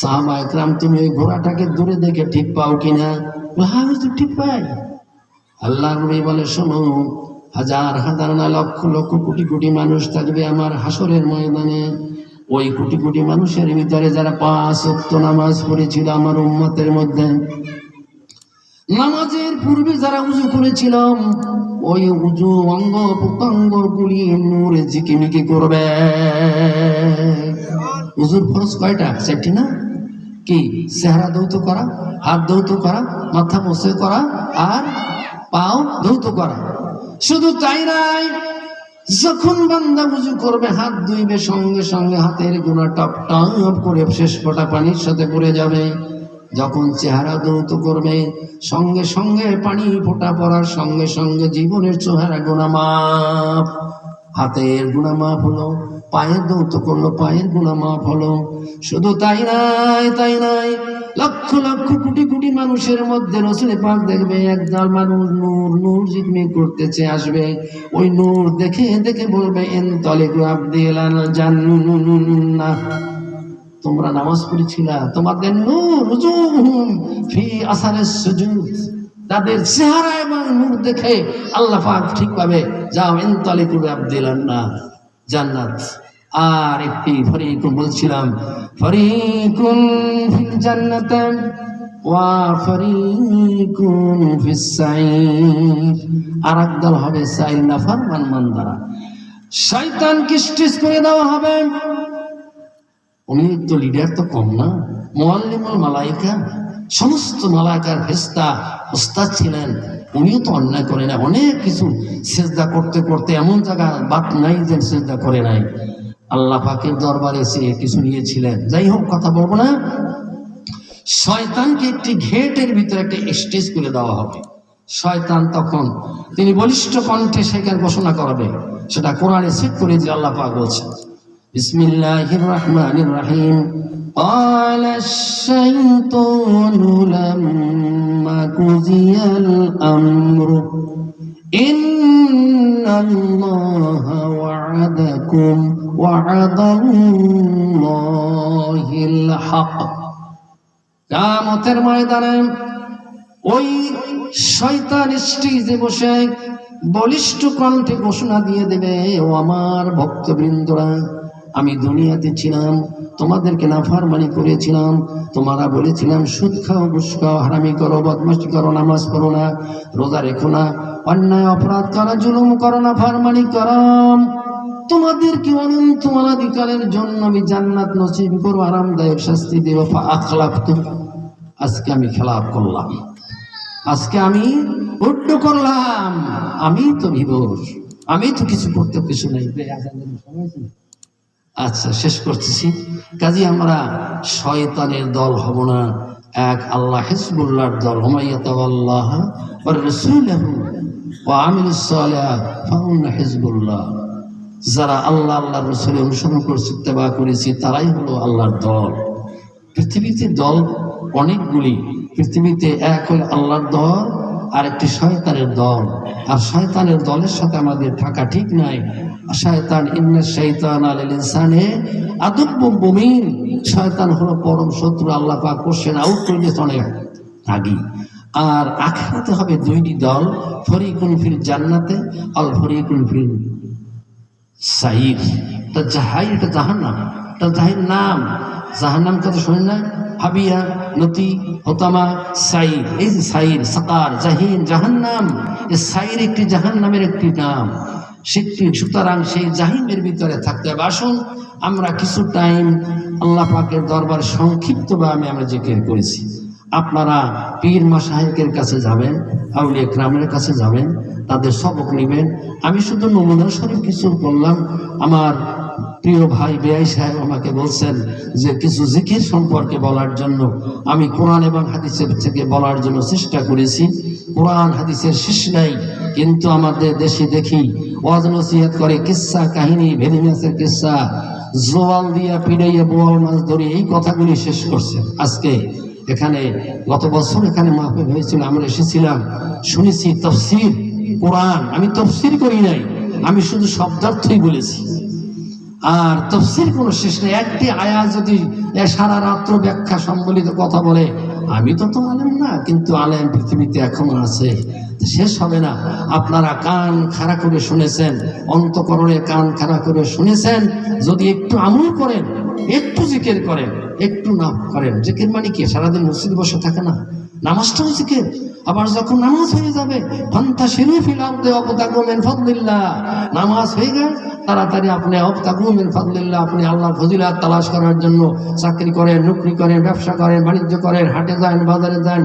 সাহাবা একরাম, তুমি ওই ঘোড়াটাকে দূরে দেখে ঠিক পাও কিনা? হ্যাঁ আমি তো ঠিক পাই। আল্লাহ নবী বলে, শোনো, হাজার হাজার না, লক্ষ লক্ষ, কোটি কোটি মানুষ থাকবে আমার হাসরের ময়দানে। ওই কোটি কোটি মানুষের ভিতরে যারা পাঁচ অক্ত নামাজ পড়েছিল আমার উম্মতের মধ্যে। নামাজের পূর্বে যারা উজু করেছিলাম ওই উজু অঙ্গ প্রত্যঙ্গ গুলি নূরে ঝিকিমিকি করবে। উজুর ফরজ কয়টা? চারটি না? কি? চেহারা দৌত করা, হাত দৌত করা, মাথা বসে করা আর পাও দৌত করা। শুধু তাই নাই, যখন বান্দা উজু করবে, হাত ধুইবে, সঙ্গে সঙ্গে হাতের গুণা টপ টপ করে শেষ ফোঁটা পানির সাথে পড়ে যাবে। যখন চেহারা দৌত করবে, সঙ্গে সঙ্গে পানি ফোঁটা পড়ার সঙ্গে সঙ্গে জীবনের চেহারা গুণা মাপ। হাতের গুণা মাপ হলো পায়ের দৌত করল, পায়ের গুণা মাপ হলো। শুধু তাই নাই তাই নাই। লক্ষ লক্ষ কোটি কোটি মানুষের মধ্যে রসুল পাক দেখবে, একদল মানুষ নূর নূর জিগমি করতেছে, আসবে। ওই নূর দেখে দেখে বলবে এন তলে আব্দিলাল জান্নাহ। তোমরা নামাজ পড়েছিলা, তোমাদের নূর ফি আসারের সুজুদ। তাদের চেহারা এবং নূর দেখে আল্লাহ পাক ঠিক পাবে যাও এন তলে আব্দিলাল না জান্নাত আর একটি ফরিকুন বলছিলাম, ফরিকুন ফিল জান্নাতে ওয়া ফরিকুন ফিস সাইর। আর একদল হবে সাইল নাফরমান মানদারা। শয়তানকে স্টেজ করে দেওয়া হবে। উনি তো লিডার তো কম না। মোয়াল্লিমুল মালাইকা, সমস্ত মালাইকার ফেস্তা ওস্তাদ ছিলেন। উনিও তো অন্যায় করে না অনেক কিছু সেজদা করতে করতে এমন জায়গা বাদ নাই যে সেজদা করে নাই। আল্লাহ পাকের দরবারে সে কিছু নিয়েছিলেন যাই হোক কথা বলবো না শয়তানকে একটি ঘেটের ভিতরে একটা স্টেজ করে দেওয়া হবে শয়তান তখন তিনি বলিষ্ঠ কণ্ঠে সেখানে ঘোষণা করবে সেটা কোরআনে সেট করে যে আল্লাহ পাক বলছেন بسم الله الرحمن الرحيم قال الشيطان لما قضي الأمر إن الله وعدكم وعد الله الحق কামতের ময়দানে ওই শয়তান স্টেজে বসে বলিষ্ঠ কণ্ঠে ঘোষণা দিয়ে দেবে ও আমার ভক্তবৃন্দরা আমি দুনিয়াতে ছিলাম তোমাদেরকে নাফারমানি করেছিলাম তোমরা বলেছিলাম সুদ খাও ঘুষ খাও হারামি করো বদমাশি করো নামাজ পড়ো না রোজা রেখো না অন্যায় অপরাধ করা, জুলুম করো না, ফারমানি করো তোমাদেরকে অনন্ত অনাধিকারের জন্য আমি জান্নাত নসিব করব, আরামদায়ক শাস্তি দেব আখলাপ আজকে আমি খেলাপ করলাম। আজকে আমি উড্ড করলাম। আমি তো বিভোর। আমি তো কিছু করতে কিছু নেই। আচ্ছা শেষ করতেছি। কাজে, আমরা শয়তানের দল হব না। এক আল্লাহ হিজবুল্লাহর দল হুমাইয়াতাল্লাহ রসুলাহু ও হিজবুল্লাহ। যারা আল্লাহ আল্লাহ রসুলের অনুসরণ করছে তেবা করেছি, তারাই হলো আল্লাহর দল। পৃথিবীতে দল অনেকগুলি, পৃথিবীতে এক হল আল্লাহর দল আর একটি শয়তানের দল। আর শয়তানের দলের সাথে আমাদের থাকা ঠিক নাই। শয়তান, ইন্না শৈতান আল ইনসানে আদব্য মুমিন শয়তান হলো পরম শত্রু, আল্লাহ পাক কোশ্চেন আউট করে দিয়েছে অনেক আগে আর আখেরাতে হবে দুইটি দল, ফরিকুন ফিল জান্নাতে, আল ফরিকুন ফিল সাইর। এটা জাহাই এটা জাহান্নাম। এটা জাহির নাম। জাহান্নাম কথা শোনেন না? হাবিয়া নতি হোতামা, সাইর। এই যে সাইর, সাকার, জাহিন, জাহান্নাম। এই সাইর একটি জাহান্নামের একটি নাম। সেটি সুতরাং সেই জাহিমের ভিতরে থাকতে হবে। আসুন, আমরা কিছু টাইম আল্লাহ পাকের দরবার সংক্ষিপ্ত বা আমি আমরা জিকির করেছি। আপনারা পীর মাসাহেকের কাছে যাবেন, আউলিয়া গ্রামের কাছে যাবেন, তাদের সবক নেবেন। আমি শুধু নমুনা স্বরূপ কিছু বললাম। আমার প্রিয় ভাই বেআই সাহেব আমাকে বলছেন যে কিছু জিকির সম্পর্কে বলার জন্য আমি কোরআন এবং হাদিসের থেকে বলার জন্য চেষ্টা করেছি। কোরআন, হাদিসের শেষ নাই, কিন্তু আমাদের দেশে দেখি ওয়াজ নসিহত করে কিসসা কাহিনী ভেদি কিসসা জোয়াল দিয়া পিড়াইয়া বোয়াল মাছ ধরে এই কথাগুলি শেষ করছে আজকে এখানে গত বছর এখানে মাহফিল হয়েছিল, আমরা এসেছিলাম, শুনেছি তফসির, কোরআন। আমি তফসির করি নাই, আমি শুধু শব্দার্থই বলেছি। আর তফসির কোনো শেষ নেই, একটি আয়া যদি সারা রাত্র ব্যাখ্যা সম্বলিত কথা বলে আমি তো তো আলেম না, কিন্তু আলেম পৃথিবীতে এখনও আছে। শেষ হবে না। আপনারা কান খাড়া করে শুনেছেন, অন্তকরণে কান খাড়া করে শুনেছেন, যদি একটু আমল করেন, একটু জিকের করেন, একটু নাম করেন। জিকের মানে কি? সারাদিন মসজিদ বসে থাকে না? নামাজটাও জিকির আবার যখন নামাজ হয়ে যাবে, ফান্তা শিরুফিল আরদে অবতাগু মিন ফাদলিল্লাহ। নামাজ হয়ে গেল, তাড়াতাড়ি আপনি অবতাগু মিন ফাদলিল্লাহ, আপনি আল্লাহ ফজিলাত তালাশ করার জন্য চাকরি করেন, নকরি করেন, ব্যবসা করেন, বাণিজ্য করেন, হাটে যান, বাজারে যান,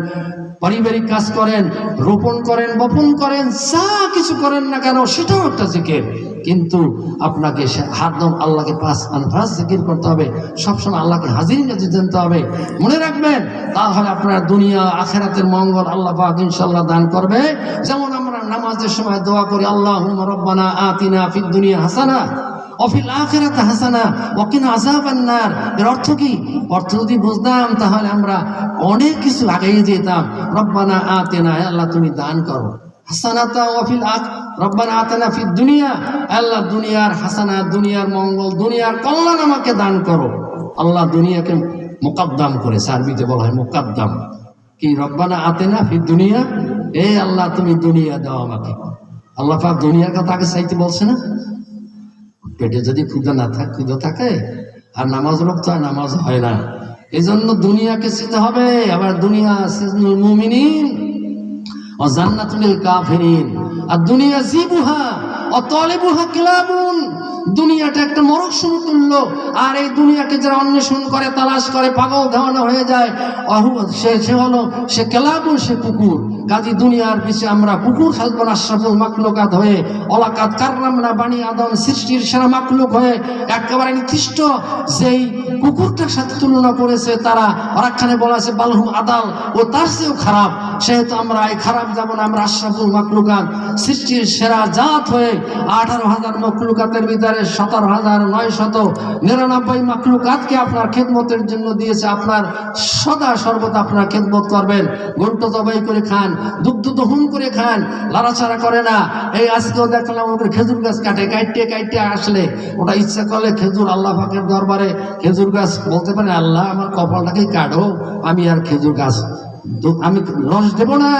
পারিবারিক কাজ করেন, রোপণ করেন, বপন করেন, যা কিছু করেন না কেন, সেটাও একটা জিকির। কিন্তু আপনাকে হারদম আল্লাহকে পাঁচ আনফাস জিকির করতে হবে, সবসময় আল্লাহকে হাজির কাছে জানতে হবে। মনে রাখবেন, তাহলে আপনার দুনিয়া, আখেরাতের মঙ্গল আল্লাহ পাক ইনশাল্লাহ দান করবে। যেমন আমরা নামাজের সময় দোয়া করি আল্লাহ রব্বানা আতিনা ফিদ দুনিয়া হাসানা অফিল আখেরাতে হাসানা ওকিনা আজাবান নার। এর অর্থ কি? অর্থ যদি বুঝতাম, তাহলে আমরা অনেক কিছু আগিয়ে যেতাম। রব্বানা আতেনা আল্লাহ, তুমি দান করো। রব্বানা দুনিয়া। আল্লাহ দুনিয়ার হাসানা, দুনিয়ার মঙ্গল, দুনিয়ার দান করো। আল্লাহ দুনিয়াকে করে বলা হয় কি, রব্বানা আতেনা দুনিয়া? এ আল্লাহ, তুমি দুনিয়া দাও আমাকে। আল্লাহ পাক দুনিয়ার কথা আগে চাইতে বলছে না? পেটে যদি ক্ষুদা না থাকে ক্ষুদা থাকে, আর নামাজ রক্ত হয় নামাজ হয় না। এই জন্য দুনিয়াকে চিনতে হবে। আবার দুনিয়া মুমিনিন। আর দুনিয়া দুনিয়াটা একটা মরক আর এই দুনিয়াকে যারা অন্বেষণ করে, তালাশ করে, পাগল ধারণা হয়ে যায় সে হলো, সে কেলাবুন সে কুকুর। কাজী দুনিয়ার পিছিয়ে আমরা কুকুর সাজবন আশরাফুল মাকলুকাত হয়ে অলাকাত কাররামনা বাণী আদম সৃষ্টির সেরা মাকলুক হয়ে একেবারে নির্দিষ্ট যেই কুকুরটার সাথে তুলনা করেছে, তারা অরাখানে বলা আছে, বালহুম আদাল ও তার চেয়েও খারাপ। সেহেতু আমরা এই খারাপ যাব না আমরা আশরাফুল মাকলুকাত সৃষ্টির সেরা জাত হয়ে আঠারো হাজার মকলুকাতের ভিতরে সতেরো হাজার নয় শত নিরানব্বই মাকলুকাতকে আপনার খেদমতের জন্য দিয়েছে। আপনার সদা সর্বদা আপনার খেদমত করবেন। ঘন্ট জবাই করে খান। দুগ্ধ দহন করে খান করে না। এই আজকেও দেখলাম খেজুর গাছ কাটে আসলে। ওটা ইচ্ছা করলে খেজুর আল্লাহ পাকের দরবারে খেজুর গাছ বলতে পারে, আল্লাহ, আমার কপালটাকেই কাটো, আমি আর খেজুর গাছ আমি রস দেব না।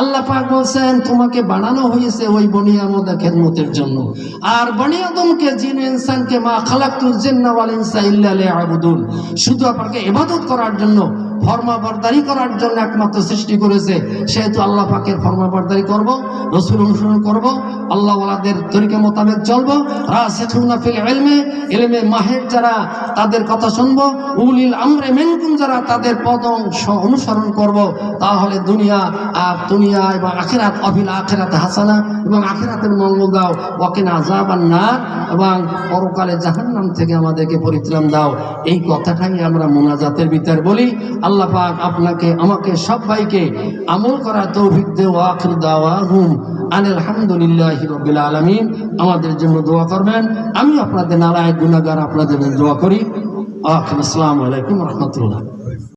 আল্লাহ পাক বলছেন, তোমাকে বানানো হয়েছে ওই বনিয়ামদা খেদমতের জন্য। আর বনিয়াদমকে জিন, ইনসানকে মা খালাকুল জিন্না ইনসা ইল্লা শুধু আপনাকে ইবাদত করার জন্য ফরমাবরদারি করার জন্য একমাত্র সৃষ্টি করেছে, সেহেতু আল্লাহ পাকের ফরমাবরদারি করব, রসুল অনুসরণ করব, আল্লাহ ওয়ালাদের তরিকা মোতাবেক চলবো। রাসিখুনা ফিল ইলমে ইলমে মাহের যারা তাদের কথা শুনব, উলিল আমরে মেনকুম যারা তাদের পদ অনুসরণ করব, তাহলে দুনিয়া আর দুনিয়া এবং আখেরাত, অভিল আখেরাত হাসানা এবং আখেরাতের মঙ্গল দাও ওয়াকিনা আযাবান না এবং পরকালে জাহান্নাম থেকে আমাদেরকে পরিত্রাণ দাও। এই কথাটাই আমরা মোনাজাতের ভিতর বলি। আল্লাহ পাক আপনাকে, আমাকে সবাইকে আমল করা তৌফিক দে ও আখির দাওয়া হুম আনিল হামদুলিল্লাহ রবিল আলমিন। আমাদের জন্য দোয়া করবেন। আমি আপনাদের নারায় গুণাগার আপনাদের জন্য দোয়া করি। আসসালামু আলাইকুম রহমতুল্লাহ।